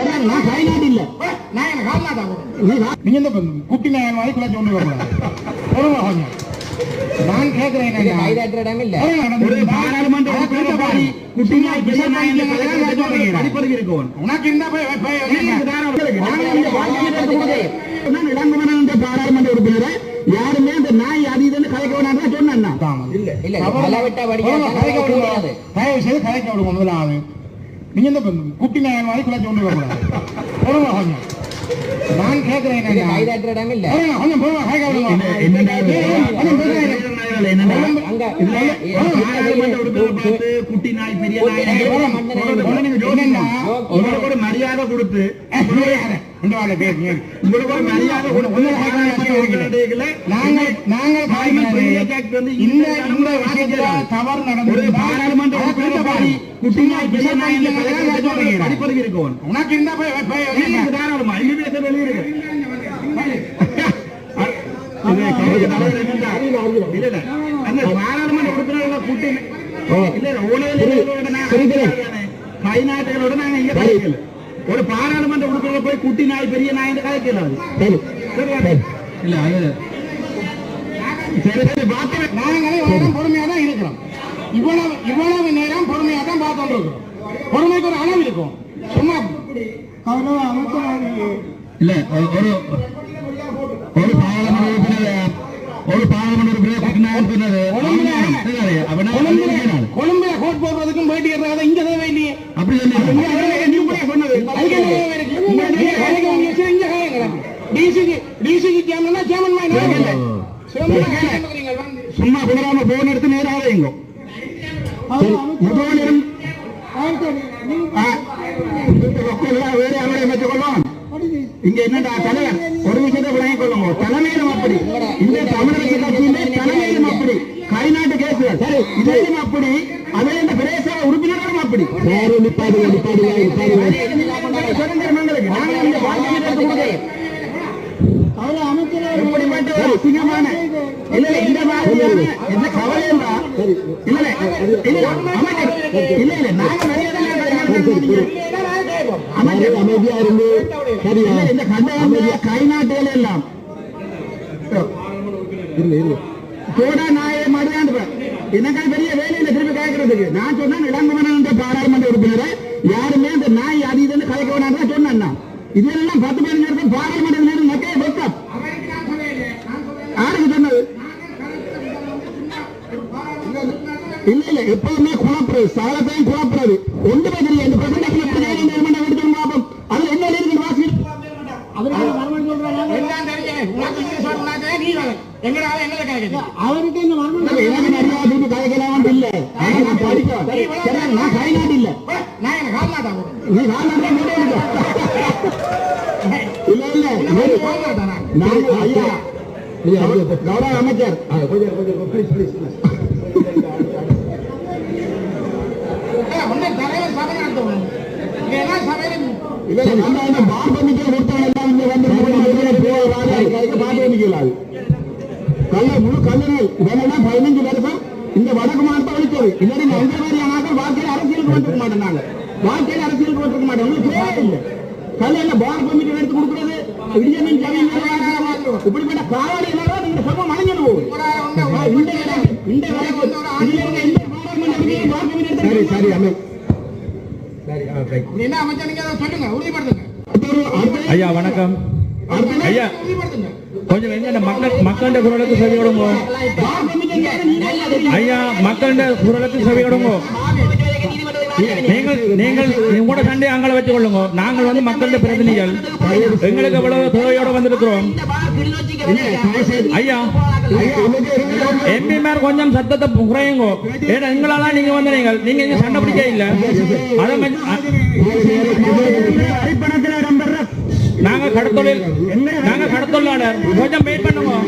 நான் இல்ல. நான் நீ வா. நீங்க இந்த குட்டி நாயன் மாதிரி குழந்தை கொண்டு வரக்கூடாது பொறுமை கொஞ்சம் நான் கேட்கிறேன். உனக்கு இந்த. நான் பாராளுமன்ற உறுப்பினரை. யாருமே அந்த நாய் அது இதுன்னு கலைக்க நான். தாமதம். இல்ல இல்ல கலைக்க விடுங்க முதலாவது. நீங்க இந்த குட்டி நாயன் மாதிரி குழந்தை கொண்டு வரக்கூடாது பொறுமை கொஞ்சம் நான் கேட்கிறேன் என்ன- குட்டி நாய் பெரிய நாய் மரியாதை கொடுத்து நாங்கள் நாங்கள் தவறு ஒரு நடந்து பாராளுமன்ற படிப்பறிவு இருக்கணும். உனக்கு இருந்தா போய் போய் நீங்க தாராளமா பேச வெளியிருக்கு நாட்டுகளோட நாங்க இங்க கதைக்கல. ஒரு பாராளுமன்ற உறுப்பினர் போய் குட்டி நாய் பெரிய நாய் கதைக்கல? இல்ல அது நாங்களே பொறுமையா தான் இருக்கிறோம். இவ்வளவு இவ்வளவு நேரம் பொறுமையா தான் பார்த்துட்டு இருக்கிறோம் பொறுமைக்கு ஒரு அளவு இருக்கும். சும்மா இல்ல ஒரு ஒரு- ஒரு பாராளுமன்ற உறுப்பினர் ஒரு பாராளுமன்ற உறுப்பினர் குட்டி நாய் உறுப்பினர் கொழும்புல கோட் போடுறதுக்கும் போயிட்டு இருக்கிறத இங்க தேவை இல்லையே. அப்படி. சும்மா குதிராம போன் எடுத்து நேராக வைங்க. இங்க என்னடா தலைவர்? ஒரு விஷயத்தை விளங்கிக் கொள்ளுங்க தலைமையிலும் அப்படி இந்த தமிழக தலைமையிலும் அப்படி. கைநாட்டு கேஸ் சரி இதையும் அப்படி. அதே இந்த பிரதேச உறுப்பினர்களும் அப்படி. சுதந்திரமங்களுக்கு நாங்கள் இந்த வாழ்க்கையை எடுத்து கொடுக்கிறோம் எப்படிப்பட்ட ஒரு அசிங்கமான இல்ல இல்ல இந்த மாதிரியான என்ன கவலை இல்ல இல்ல இல்ல இல்ல அமைச்சர் இல்ல இல்ல நாங்க மரியாதை அமைச்சர் அமைதியா இருந்து சரியா இந்த கண்டவங்க கை நாட்டுகள் எல்லாம் போடா நாயை பெரிய வேலையில திருப்பி கேட்கறதுக்கு நான் சொன்னேன் இளங்குமரன் என்ற பாராளுமன்ற உறுப்பினரை யாருமே அந்த நாய் அது இதுன்னு கலைக்க வேணாம் சொன்னேன். இதெல்லாம் பத்து பதினஞ்சு பாராளுமன்ற இல்ல இல்ல எப்பவுமே குழப்புறது சாலத்தையும் குழப்புறது ஒன்றுமே தெரியும் இந்த பிரசண்டத்தில் எப்படி ஜெயலலிதா நிர்மணம் எடுத்து பார்ப்போம் அதுல என்ன இருக்கு வாசி. அவருக்கு இந்த மர்மம் எனக்கு கதைக்கலாம் இல்ல நான் படிக்கிறேன் சரி, நான் கைநாட்டு இல்ல நான் என்ன கால்நாட்டா. நீ மூடிடுங்க. இல்ல இல்ல கால்நாட்டா நான்? அமைச்சர் ப்ளீஸ் ப்ளீஸ் உன்னை தலைவர் சபை எல்லாம் இல்ல நம்ம இந்த பாம்பு பண்ணிக்க இங்க வந்து பாம்பு பண்ணிக்கலாது கல்ல முழு கல்லுகள் இதெல்லாம் பதினஞ்சு வருஷம் இந்த வடக்கு மாவட்டம் அழிச்சது இல்லாட்டி இந்த மாதிரியான ஆட்கள் வாழ்க்கையில் அரசியலுக்கு வந்துருக்க மாட்டோம் நாங்க வாழ்க்கையில் அரசியலுக்கு வந்துருக்க மாட்டோம் உங்களுக்கு தேவை இல்லை கல்ல பார் கமிட்டி எடுத்து கொடுக்குறது இடியமின் ஜமீன் இப்படிப்பட்ட காவலிகளோட நீங்க சமம் அணைஞ்சு போகுது இந்த இடம், இந்த வழக்கு, சரி இருக்க இந்த பாராளுமன்ற பார் கமிட்டி எடுத்து சரி சரி அமை நீ என்ன அமைச்சர் நீங்க அதை சொல்லுங்க உறுதிப்படுத்துங்க. ஐயா வணக்கம். ஐயா கொஞ்சம் என்ன மக்கள் மக்களுடைய குரலுக்கு செவி விடுங்க பார் கமிட்டி ஐயா மக்களுடைய குரலுக்கு செவி விடுங்க நீங்கள் நீங்கள் உங்களோட சண்டையை அங்கே வச்சு கொள்ளுங்க நாங்கள் வந்து மக்களுடைய பிரதிநிதிகள். எங்களுக்கு எவ்வளவு தேவையோட வந்திருக்கிறோம்? ஐயா எம்பிமார் கொஞ்சம் சத்தத்தை குறையுங்க. ஏன்னா எங்களால நீங்க வந்து நீங்கள். நீங்க இங்க சண்டை பிடிக்க இல்ல. அதை நாங்க கடத்தொழில் நாங்க கடத்தொழிலாளர். கொஞ்சம் வெயிட் பண்ணுவோம்